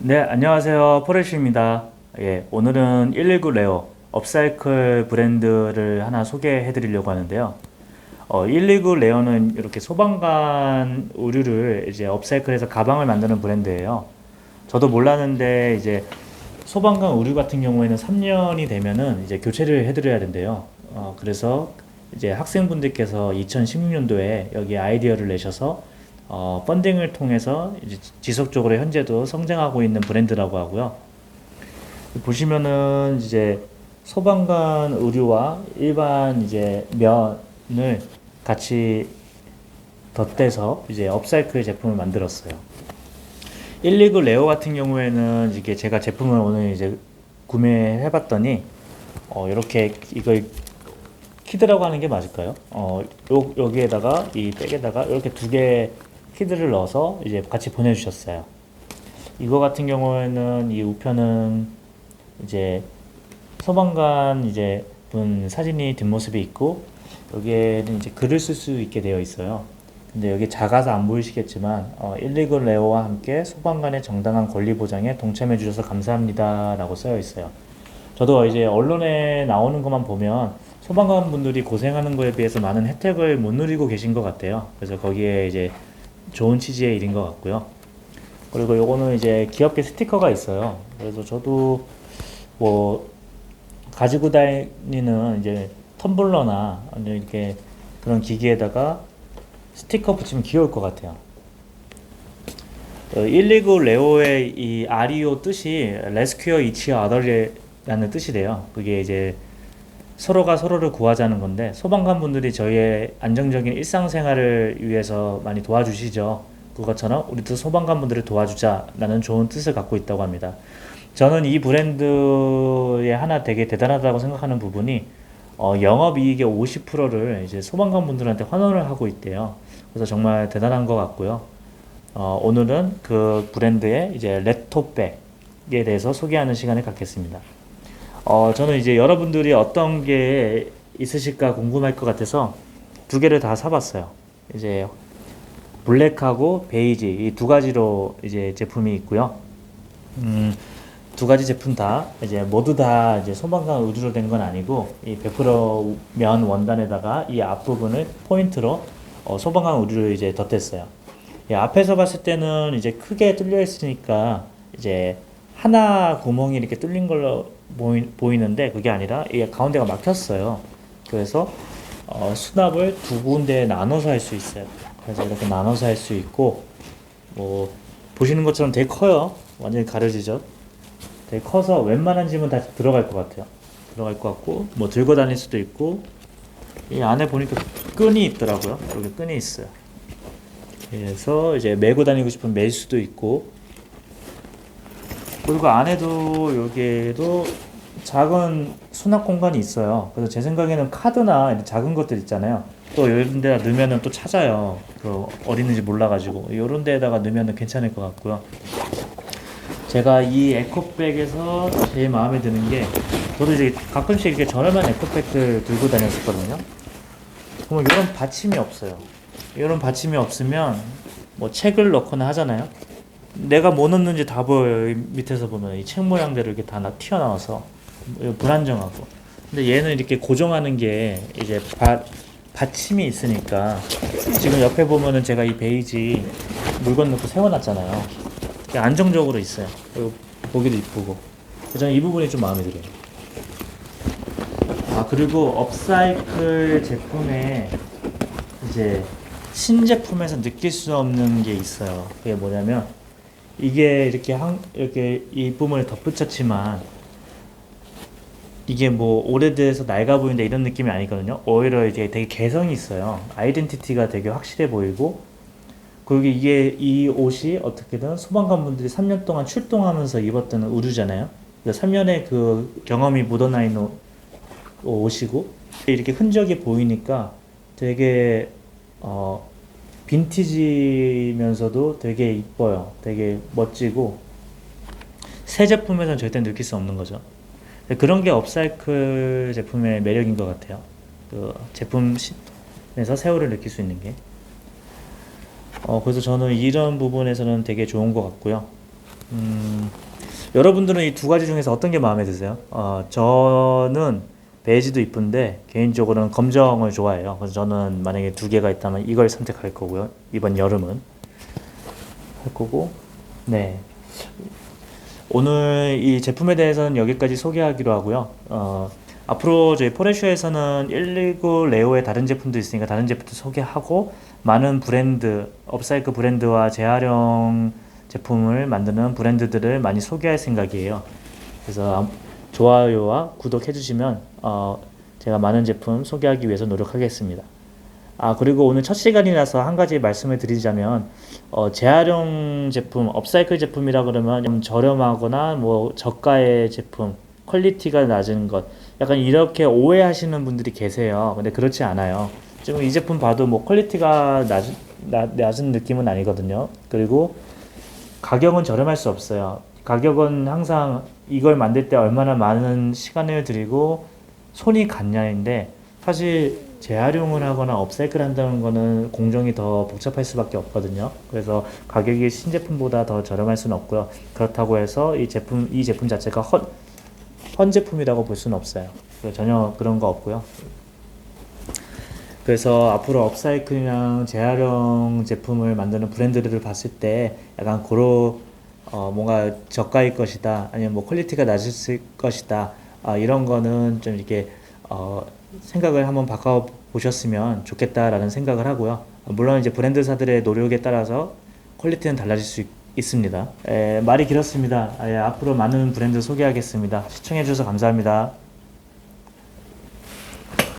네, 안녕하세요. 포레쉬입니다. 예, 오늘은 119 레오 업사이클 브랜드를 하나 소개해 드리려고 하는데요. 어, 119 레오는 이렇게 소방관 의류를 이제 업사이클해서 가방을 만드는 브랜드예요. 저도 몰랐는데 이제 소방관 의류 같은 경우에는 3년이 되면은 이제 교체를 해 드려야 된대요. 어, 그래서 이제 학생분들께서 2016년도에 여기 아이디어를 내셔서 어, 펀딩을 통해서 지속적으로 현재도 성장하고 있는 브랜드라고 하고요. 보시면은 이제 소방관 의류와 일반 이제 면을 같이 덧대서 이제 업사이클 제품을 만들었어요. 119 레오 같은 경우에는 이게 제가 제품을 오늘 이제 구매해 봤더니 어, 이렇게 이걸 키드라고 하는 게 맞을까요? 어, 요, 여기에다가 이 백에다가 이렇게 두 개 키드를 넣어서 이제 같이 보내주셨어요. 이거 같은 경우에는 이 우편은 이제 소방관 이제 분 사진이 뒷모습이 있고 여기에는 이제 글을 쓸 수 있게 되어 있어요. 근데 여기 작아서 안 보이시겠지만 어, 119 레오와 함께 소방관의 정당한 권리 보장에 동참해 주셔서 감사합니다 라고 쓰여 있어요. 저도 이제 언론에 나오는 것만 보면 소방관 분들이 고생하는 거에 비해서 많은 혜택을 못 누리고 계신 것 같아요. 그래서 거기에 이제 좋은 취지의 일인 것 같고요. 그리고 요거는 이제 귀엽게 스티커가 있어요. 그래서 저도 뭐 가지고 다니는 이제 텀블러나 이렇게 그런 기기에다가 스티커 붙이면 귀여울 것 같아요. 119 레오의 이 아리오 뜻이 레스큐어 이치 아더리라는 뜻이래요. 그게 이제 서로가 서로를 구하자는 건데 소방관 분들이 저희의 안정적인 일상생활을 위해서 많이 도와주시죠. 그것처럼 우리도 소방관 분들을 도와주자라는 좋은 뜻을 갖고 있다고 합니다. 저는 이 브랜드의 하나 되게 대단하다고 생각하는 부분이 어, 영업이익의 50%를 이제 소방관 분들한테 환원을 하고 있대요. 그래서 정말 대단한 것 같고요. 어, 오늘은 그 브랜드의 이제 레토백에 대해서 소개하는 시간을 갖겠습니다. 어, 저는 이제 여러분들이 어떤 게 있으실까 궁금할 것 같아서 두 개를 다 사봤어요. 이제 블랙하고 베이지 이 두 가지로 이제 제품이 있고요. 음, 두 가지 제품 다 이제 모두 다 이제 소방관 의류로 된 건 아니고 이 100%면 원단에다가 이 앞부분을 포인트로 어, 소방관 의류를 이제 덧댔어요. 이 앞에서 봤을 때는 이제 크게 뚫려 있으니까 이제 하나 구멍이 이렇게 뚫린 걸로 보이, 보이 는데 그게 아니라 이게 가운데가 막혔어요. 그래서 어, 수납을 두 군데에 나눠서 할 수 있어요. 그래서 이렇게 나눠서 할 수 있고 뭐 보시는 것처럼 되게 커요. 완전히 가려지죠. 되게 커서 웬만한 짐은 다 들어갈 것 같아요. 들어갈 것 같고 뭐 들고 다닐 수도 있고 이 안에 보니까 끈이 있더라고요. 여기 끈이 있어요. 그래서 이제 메고 다니고 싶으면 멜 수도 있고 그리고 안에도 여기에도 작은 수납 공간이 있어요. 그래서 제 생각에는 카드나 이런 작은 것들 있잖아요. 또 이런 데다 넣으면은 또 찾아요. 그 어디 있는지 몰라가지고 이런 데다가 넣으면은 괜찮을 것 같고요. 제가 이 에코백에서 제일 마음에 드는 게 저도 이제 가끔씩 이렇게 저렴한 에코백들 들고 다녔었거든요. 그러면 이런 받침이 없어요. 이런 받침이 없으면 뭐 책을 넣거나 하잖아요. 내가 뭐 넣는지 다 보여요. 이 밑에서 보면 이 책 모양대로 이렇게 다 나- 튀어나와서 불안정하고. 근데 얘는 이렇게 고정하는 게 이제 받 받침이 있으니까 지금 옆에 보면은 제가 이 베이지 물건 넣고 세워놨잖아요. 안정적으로 있어요. 보기도 이쁘고. 저는 이 부분이 좀 마음에 들어요. 아 그리고 업사이클 제품에 이제 신제품에서 느낄 수 없는 게 있어요. 그게 뭐냐면 이게 이렇게 한 이렇게 이 부분을 덧붙였지만 이게 뭐 오래돼서 낡아 보인다 이런 느낌이 아니거든요. 오히려 이제 되게 개성이 있어요. 아이덴티티가 되게 확실해 보이고 그리고 이게 이 옷이 어떻게든 소방관 분들이 3년 동안 출동하면서 입었던 의류잖아요. 3년의 그 경험이 묻어나 있는 옷- 옷이고 이렇게 흔적이 보이니까 되게 어 빈티지면서도 되게 이뻐요. 되게 멋지고 새 제품에서는 절대 느낄 수 없는 거죠. 그런 게 업사이클 제품의 매력인 것 같아요. 그 제품에서 새우를 느낄 수 있는 게. 어, 그래서 저는 이런 부분에서는 되게 좋은 것 같고요. 음, 여러분들은 이 두 가지 중에서 어떤 게 마음에 드세요? 어, 저는 베이지도 이쁜데 개인적으로는 검정을 좋아해요. 그래서 저는 만약에 두 개가 있다면 이걸 선택할 거고요. 이번 여름은 할 거고, 네. 오늘 이 제품에 대해서는 여기까지 소개하기로 하고요. 어, 앞으로 저희 포레쇼에서는 119 레오의 다른 제품도 있으니까 다른 제품도 소개하고 많은 브랜드, 업사이클 브랜드와 재활용 제품을 만드는 브랜드들을 많이 소개할 생각이에요. 그래서 암- 좋아요와 구독해 주시면 어, 제가 많은 제품 소개하기 위해서 노력하겠습니다. 아, 그리고 오늘 첫 시간이라서 한 가지 말씀을 드리자면, 어, 재활용 제품, 업사이클 제품이라 그러면 좀 저렴하거나 뭐 저가의 제품, 퀄리티가 낮은 것, 약간 이렇게 오해하시는 분들이 계세요. 근데 그렇지 않아요. 지금 이 제품 봐도 뭐 퀄리티가 낮, 낮, 낮은 느낌은 아니거든요. 그리고 가격은 저렴할 수 없어요. 가격은 항상 이걸 만들 때 얼마나 많은 시간을 들이고 손이 갔냐인데 사실 재활용을 하거나 업사이클 한다는 거는 공정이 더 복잡할 수밖에 없거든요. 그래서 가격이 신제품보다 더 저렴할 수는 없고요. 그렇다고 해서 이 제품 이 제품 자체가 헌, 헌 제품이라고 볼 수는 없어요. 전혀 그런 거 없고요. 그래서 앞으로 업사이클이랑 재활용 제품을 만드는 브랜드들을 봤을 때 약간 고로 어 뭔가 저가일 것이다 아니면 뭐 퀄리티가 낮을 것이다 아 이런 거는 좀 이렇게 어 생각을 한번 바꿔 보셨으면 좋겠다라는 생각을 하고요. 물론 이제 브랜드사들의 노력에 따라서 퀄리티는 달라질 수 있, 있습니다. 에, 말이 길었습니다. 아, 예, 앞으로 많은 브랜드 소개하겠습니다. 시청해 주셔서 감사합니다.